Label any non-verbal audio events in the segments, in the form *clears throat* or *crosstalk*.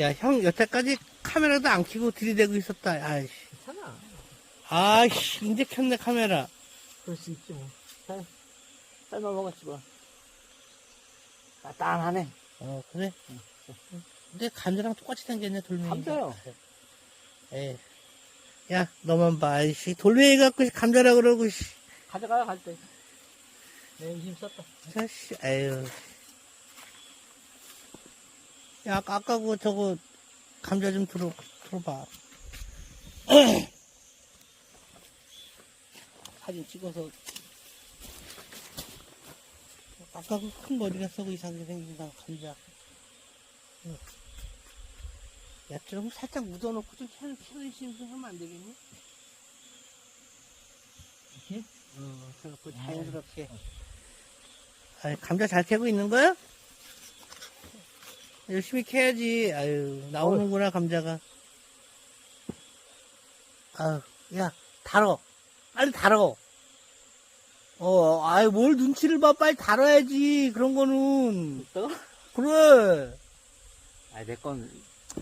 야, 형, 여태까지 카메라도 안 켜고 들이대고 있었다. 아이씨. 괜찮아. 아이씨, 이제 켰네, 카메라. 그럴 수 있지 뭐. 잘, 삶아 먹었지 뭐. 따뜻하네. 어, 그래. 근데 감자랑 똑같이 생겼네, 돌멩이. 감자요. 에 야, 너만 봐, 아이씨. 돌멩이 갖고 감자라 그러고, 씨. 가져가요, 갈 때. 내힘 썼다. 아씨, 아유. 야, 아까, 그, 저거, 감자 좀 들어, 들어봐. *clears throat* 사진 찍어서. 아까 그 큰 머리가 썩고 이상하게 생긴 다, 감자. 응. 야, 좀 살짝 묻어놓고 좀 캐, 캐르시면 하면 안 되겠니? 이렇게? 어, 그래갖고 자연스럽게. 아이, 감자 잘 캐고 있는 거야? 열심히 캐야지. 아유, 나오는구나, 감자가. 아유, 야, 달어. 빨리 달어. 어, 아유, 뭘 눈치를 봐. 빨리 달아야지. 그런 거는. 또? 그래. 아, 내 건.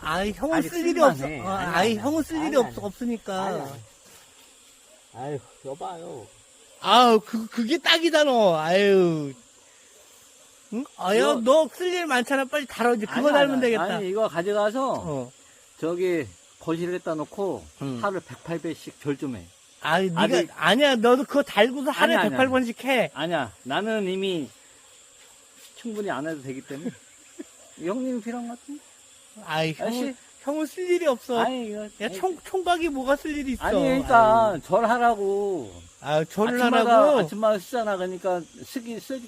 아이, 형은 아직 쓸 일이 쓸만 없어. 해. 어, 아니, 아이, 아니, 형은 쓸 아니, 일이 아니. 없, 없으니까. 아유, 여봐요. 아우, 그, 그게 딱이다, 너. 아유. 응? 아, 야, 이거- 너 쓸 일 많잖아. 빨리 달아. 이제 그거 아니, 달면 아니, 되겠다. 아니, 이거 가져가서, 어. 저기, 거실에다 놓고, 응. 하루에 108배씩 결좀 해. 아이, 네가, 아직- 아니야. 너도 그거 달고서 하루에 아니, 아니, 108번씩 해. 아니야, 나는 이미 충분히 안 해도 되기 때문에. *laughs* 형님 필요한 것 같은데? 아이, 아저씨? 형은, 형은 쓸 일이 없어. 아니, 이거. 야, 총, 총각이 뭐가 쓸 일이 있어. 아니, 그러니까, 절하라고. 아유, 절을 아침마다, 하라고. 아침마다 쓰잖아. 그러니까, 쓰기, 쓸,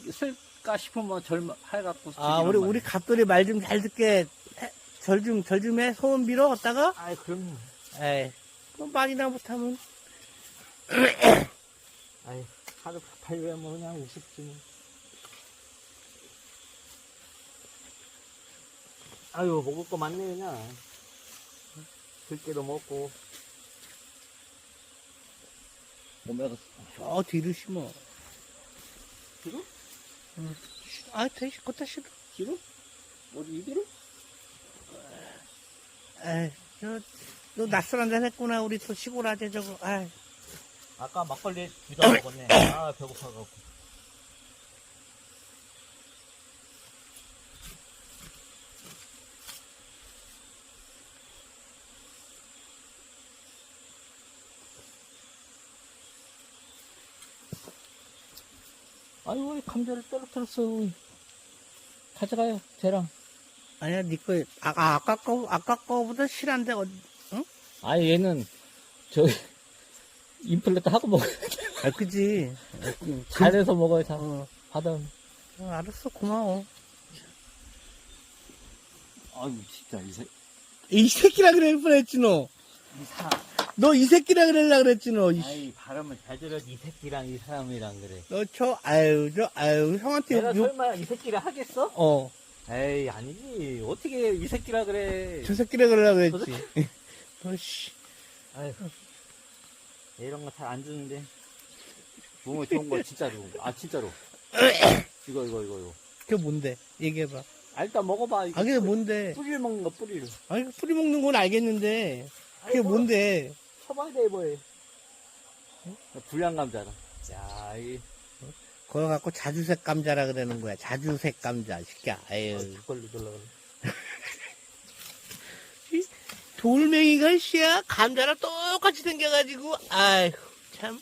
쓸까 싶으면 절, 해갖고. 아, 우리. 우리 갑돌이 말 좀 잘 듣게. 해. 절 좀, 절 좀 해. 소원 빌어, 갖다가. 아이, 그럼. 에이. 뭐 말이나 못하면. *coughs* 아이, 하루 108배면 뭐 그냥 우습지. 뭐. 아유, 먹을 거 많네, 그냥. 들깨도 먹고. 오메가, 저 뒤로 심어. 뒤로? 응. 아? 에이, 저, 너 낯설 한잔 했구나. 우리 또 시골 아재 저거. 아이. 아까 막걸리 두잔 먹었네. 아, 배고파갖고. 아유, 왜 감자를 떨어뜨렸어. 가져가요, 쟤랑. 아니야, 니 거, 아, 아, 아까 거, 아까 거보다 실한데, 어, 아, 얘는, 저, *laughs* 인플레트 하고 먹어요. 아, 그지. 잘해서 먹어요, 잘. 어, 받아. 어, 알았어, 고마워. 아유, 진짜, 이 새, 이 새끼라 그럴 뻔했지, 너. 이 사, 너 이 새끼라 그럴라 그랬지, 너. 이, 아이, 발음을 잘 들어야지, 이 새끼랑 이 사람이랑 그래. 너 저, 아유, 저, 아유, 형한테 내가 욕, 설마 이 새끼를 하겠어? 어, 에이, 아니지. 어떻게 이 새끼라 그래. 저 새끼라 그럴라 그랬지. *laughs* 너, 씨. 아유, 이런 거 잘 안 주는데. 몸에 좋은 거 진짜로. 아, 진짜로. *coughs* 이거, 이거, 이거, 이거. 그게 뭔데? 얘기해봐. 아, 일단 먹어봐. 이거 아, 그게 뭔데? 뿌리를 먹는 거, 뿌리를. 아니, 뿌리 먹는 건 알겠는데. 그게 뭔데? 뭐해. 불량 감자다. 야, 이, 그거 갖고 자주색 감자라 그러는 거야. 자주색 감자, 새끼야. 아유. 걸로 들러가 *laughs* 돌멩이가 씨야 감자랑 똑같이 생겨가지고 아휴 참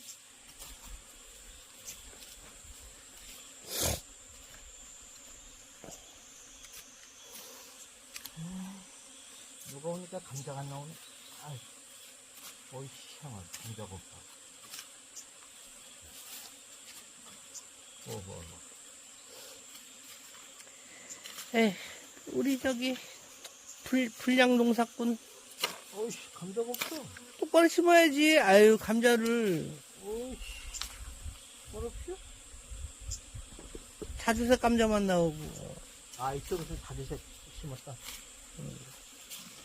무거우니까 감자가 안 나오네. 아이, 어이, 희한하 감자가 없다. 어, 뭐, 뭐. 에 우리 저기 불, 불량 농사꾼 어이씨, 감자가 없어. 똑바로 심어야지 아유 감자를 어이씨, 어렵죠? 자주색 감자만 나오고 아, 이쪽에서 다리색 심었다.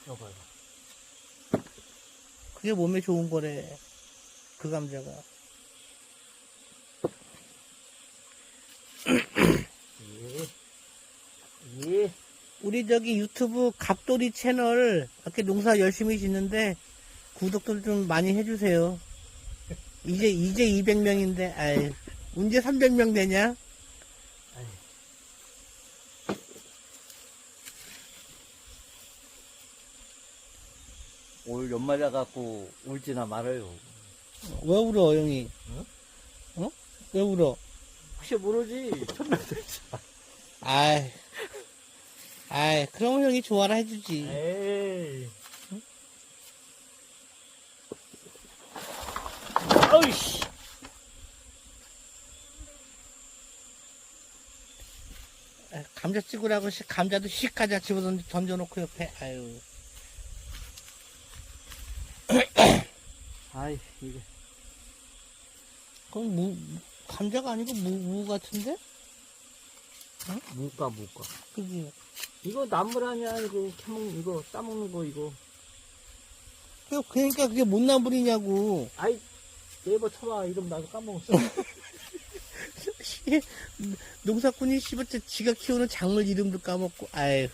여봐요. 그게 몸에 좋은 거래 그 감자가 예. 예. 우리 저기 유튜브 갑돌이 채널 이렇게 농사 열심히 짓는데 구독들 좀 많이 해주세요. 이제 이제 200명인데 아이 언제 300명 되냐? 올 연말이라 갖고 울지나 말아요. 왜 울어 형이? 응? 어? 왜 울어? 혹시 모르지. 천명 될지. 아이 아이 그럼 형이 좋아라 해주지. 에이. 아이씨. 아, 감자 찍으라고 씨, 감자도 씩 가자 집어 던- 던져놓고 옆에 아유 아이, 이게. 그건 무 감자가 아니고 무, 무 같은데? 무가, 무가. 그지? 이거 나물 아니야, 이거. 캐먹는, 이거, 따먹는 거, 이거. 그- 그러니까 그게 뭔 나물이냐고 아이, 네이버 쳐봐. 이름 나도 까먹었어. *laughs* 씨, 농사꾼이 씨부터 지가 키우는 작물 이름도 까먹고 아유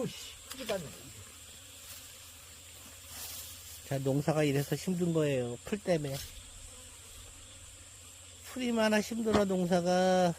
아유, 씨. 나. 자 농사가 이래서 힘든 거예요 풀 때문에 풀이 많아 힘들어 농사가